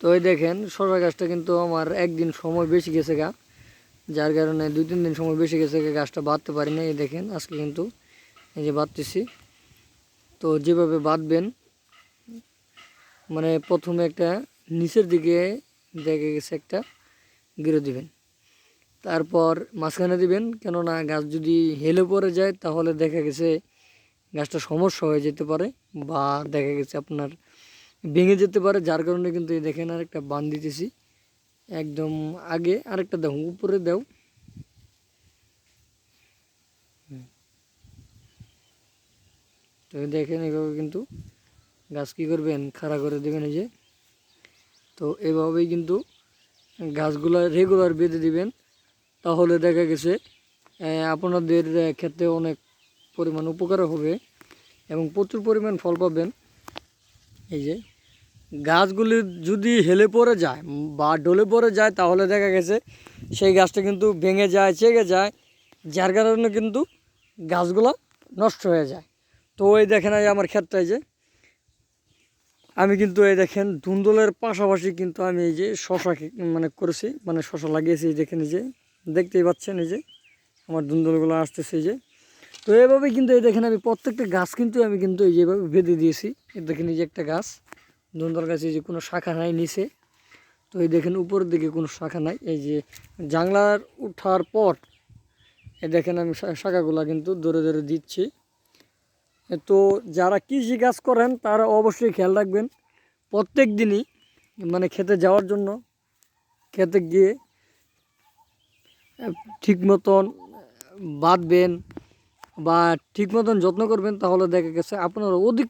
তো ওই দেখেন, শশা গাছটা কিন্তু আমার একদিন সময় বেশি গেছে গা। যার কারণে দুই, তিন দিন সময় বেশি গেছে গাছটা বাঁধতে পারি না এই দেখেন, আজকে কিন্তু এই যে বাঁধতেছি। তো যেভাবে বাঁধবেন মানে প্রথমে একটা নিচের দিকে দেখে গেছে একটা গিরে দিবেন। তারপর মাঝখানে দিবেন, কেননা গাছ যদি হেলে পড়ে যায়, তাহলে দেখা গেছে গাছটা সমস্যা হয়ে যেতে পারে বা দেখা গেছে আপনার ভেঙে যেতে পারে, যার কারণে কিন্তু এই দেখেন আরেকটা বান দিতেছি। একদম আগে আরেকটা দাও, উপরে দাও। তো দেখেন এভাবে কিন্তু গাছ কী করবেন, খাড়া করে দেবেন এই যে। তো এভাবেই কিন্তু গাছগুলো রেগুলার বেঁধে দিবেন। তাহলে দেখা গেছে আপনাদের ক্ষেত্রে অনেক পরিমাণ উপকার হবে এবং প্রচুর পরিমাণ ফল পাবেন। এই যে। গাছগুলি যদি হেলে পড়ে যায় বা ডলে পড়ে যায়, তাহলে দেখা গেছে সেই গাছটা কিন্তু ভেঙে যায় চেগে যায়, যার কারণে কিন্তু গাছগুলো নষ্ট হয়ে যায়। তো ওই দেখেন এই আমার ক্ষেত্রে যে। আমি কিন্তু এই দেখেন ধুন্দলের পাশাপাশি কিন্তু আমি এই যে শশা মানে করেছি মানে শশা লাগিয়েছি, এই দেখেন এই যে, দেখতেই পাচ্ছেন এই যে, আমার ধুন্দলগুলো আসতেছে এই যে। তো এভাবে কিন্তু এই দেখেন আমি প্রত্যেকটা গাছ কিন্তু আমি কিন্তু এই যেভাবে বেঁধে দিয়েছি। দেখেন এই যে একটা গাছ। ধুন্দল গাছে যে কোনো শাখা নাই নিচে। তো এই দেখেন উপরের দিকে কোনো শাখা নাই। এই যে জাংলার উঠার পর এ দেখেন আমি শাখাগুলো কিন্তু ধরে ধরে দিচ্ছি। তো যারা কৃষি কাজ করেন, তারা অবশ্যই খেয়াল রাখবেন, প্রত্যেক দিনই মানে খেতে যাওয়ার জন্য, খেতে গিয়ে, ঠিক মতন বাঁধবেন বা ঠিক মতন যত্ন করবেন, তাহলে দেখা গেছে আপনারা অধিক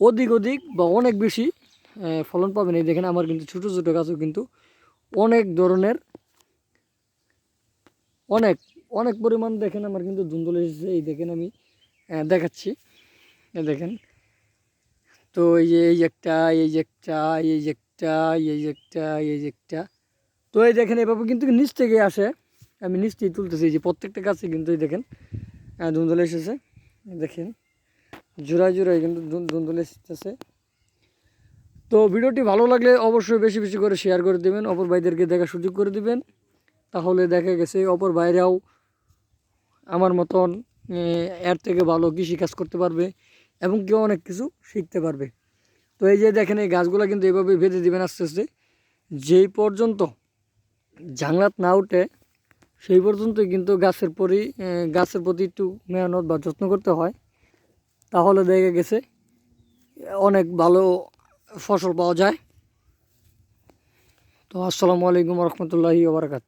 অধিক অধিক বা অনেক বেশি ফলন পাবেন। এই দেখেন আমার কিন্তু ছোটো ছোটো গাছও কিন্তু অনেক ধরনের, অনেক অনেক পরিমাণ দেখেন আমার কিন্তু ধুন্দুল এসেছে। এই দেখেন আমি দেখাচ্ছি। দেখেন, তো এই যে, এই একটা, এই যে একটা, এই একটা এই একটা এই একটা। তো এই দেখেন, এভাবে কিন্তু নিচ থেকে আসে। আমি নিচ থেকে তুলতেছি, এই যে প্রত্যেকটা গাছে কিন্তু এই দেখেন ধুন্দুল এসেছে। দেখেন জোড়ায় জোড়ায় কিন্তু ধুন- ধুন্দুল এসেছে। তো ভিডিওটি ভালো লাগলে অবশ্যই বেশি বেশি করে শেয়ার করে দেবেন, অপর ভাইদেরকে দেখার সুযোগ করে দিবেন। তাহলে দেখা গেছে অপর বাইরেও আমার মতন এর থেকে ভালো কৃষি কাজ করতে পারবে এবং কেউ অনেক কিছু শিখতে পারবে। তো এই যে দেখেন, এই গাছগুলো কিন্তু এইভাবে বেঁধে দিবেন আস্তে আস্তে। যেই পর্যন্ত জাংলাত না উঠে, সেই পর্যন্তই কিন্তু গাছের পরি গাছের প্রতি একটু মেহনত বা যত্ন করতে হয়। তাহলে দেখা গেছে অনেক ভালো ফসল পাওয়া যায়। তো আসসালামু আলাইকুম রহমতুল্লাহি ওবরাকাত